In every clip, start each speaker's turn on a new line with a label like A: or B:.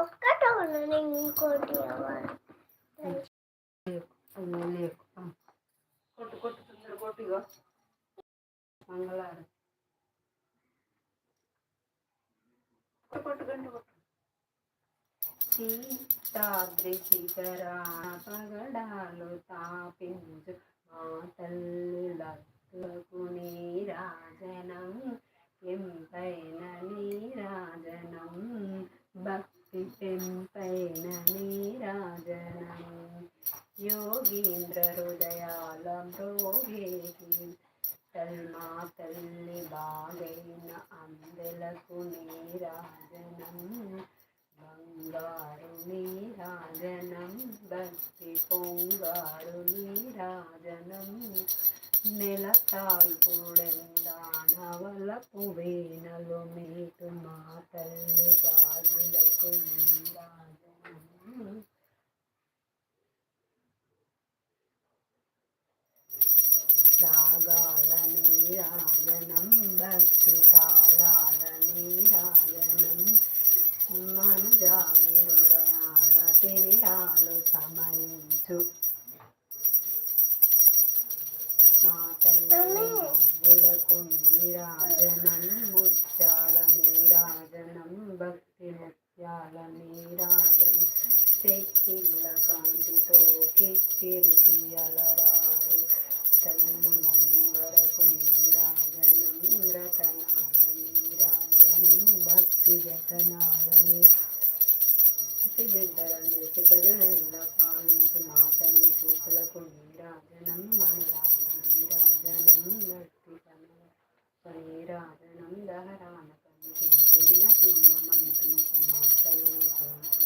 A: ఒక్కటి ఇంకోటి
B: కొట్టు కొట్టు తొందర కొట్టు మంగళారం కొట్టు గంట కొట్టు. సీతాద్రి శిఖరాన పగడాలు తాపించు మా తల్లులకు నీరాజనం ఎంపైన నీరాజనం భక్తి పెంపైన నీరాజనం యోగీంద్ర హృదయాల మ్రోగేకి తల్మా తల్లి బాగైన అందెలకు నీరాజనం బంగారు నీరాజనం భక్తి పొంగారు నీరాజనం నెలతాల్పుడెందానవలపు వేనలు మీటు మా తల్లి గాజులకు రాగాల నీరాజనం భక్తి కాలాల నీరాజనం. మనజాలి హృదయాల తిమిరాలు సమయించు మా తల్లులకు నీరాజనం ముత్యాల నీరాజనం భక్తి ముత్యాల నీరాజనం చెక్కిళ్ళ కాంతితో కిక్కిరిసి అలరారు తల్లి మంగళకు నీరాజనం రతనాల నీరాజనం భక్తి జతనాలని బిడ్డలను చేసి గగనెల్ల పాలించు మా తల్లి చూపులకు నీరాజనం మనరాల నీరాజనం భక్తి కనల నీరాజనం దహరాన కనిపించిన పిండమంటించు మా తల్లి కుంకుమకు నీరాజనం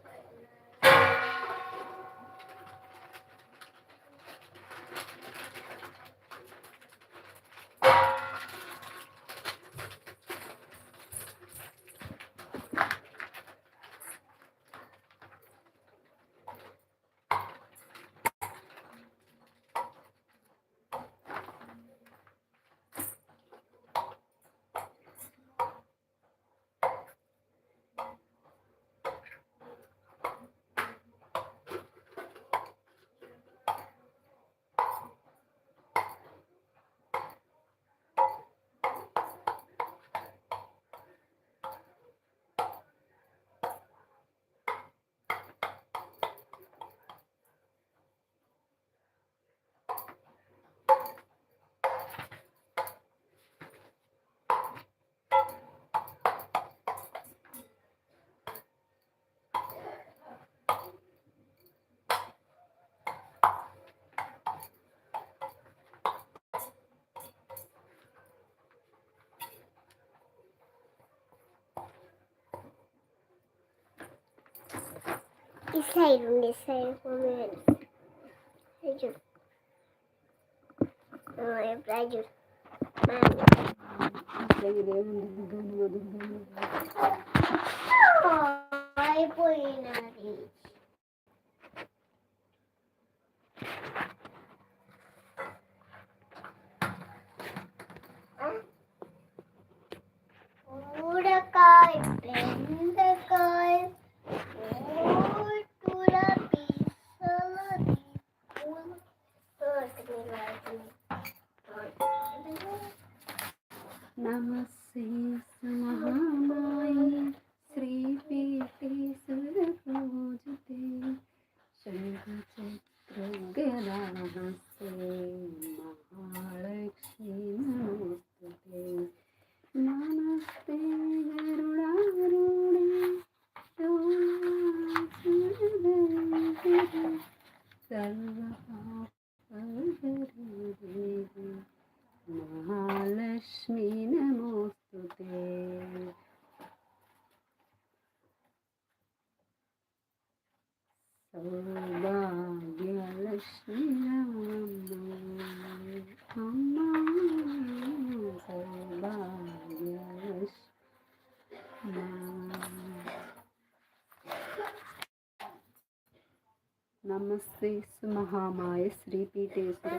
A: Disable, disable comments. Hacım.
B: Ama yapacağım. Ben.
A: Ben gidiyorum. Ben gidiyorum. Saubhagyalakshmi అమ్మా.
B: నమస్తే సుమహామాయ శ్రీపీఠేశ్వర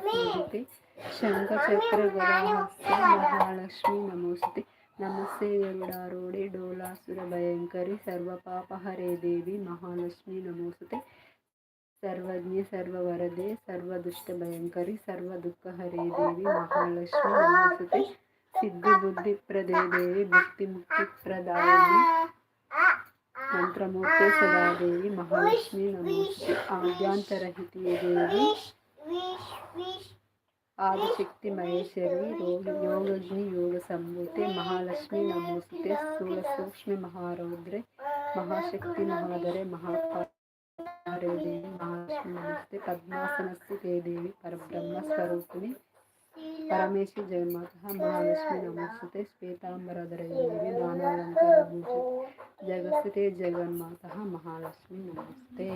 B: శంఖచక్ర గదాహస్త మహాలక్ష్మి నమోస్తే నమస్తే గరుడారూఢి డోలాసుర భయంకరి సర్వపాపహరే దేవి మహాలక్ష్మి నమోస్తే सर्वज्ञ सर्वरदे सर्व दुष्ट भयंकर सर्व दुख हरे देवी महालक्ष्मी नमस्ते सिद्धि बुद्धि प्रदे देवी भक्ति मुक्ति प्रदायी मंत्रमूर्ति सदा देवी
A: महालक्ष्मी नमस्ते
B: आद्यांतरहित देवी आदिशक्ति महेश्वरी रोग योगज्ञ योग संभूति महालक्ष्मी नमस्ते स्थूल सूक्ष्म महारौद्रे महाशक्ति महादरे महा నమస్తే. పద్మాసనస్సు తే దేవి పరబ్రహ్మ స్వరూపిణి. పరమేశ్వరి జగన్మాత మహాలక్ష్మి నమస్తే శ్వేతాంబరధరే నానాలంకారభూషి నానాలంకార జగన్మాత మహాలక్ష్మి నమస్తే.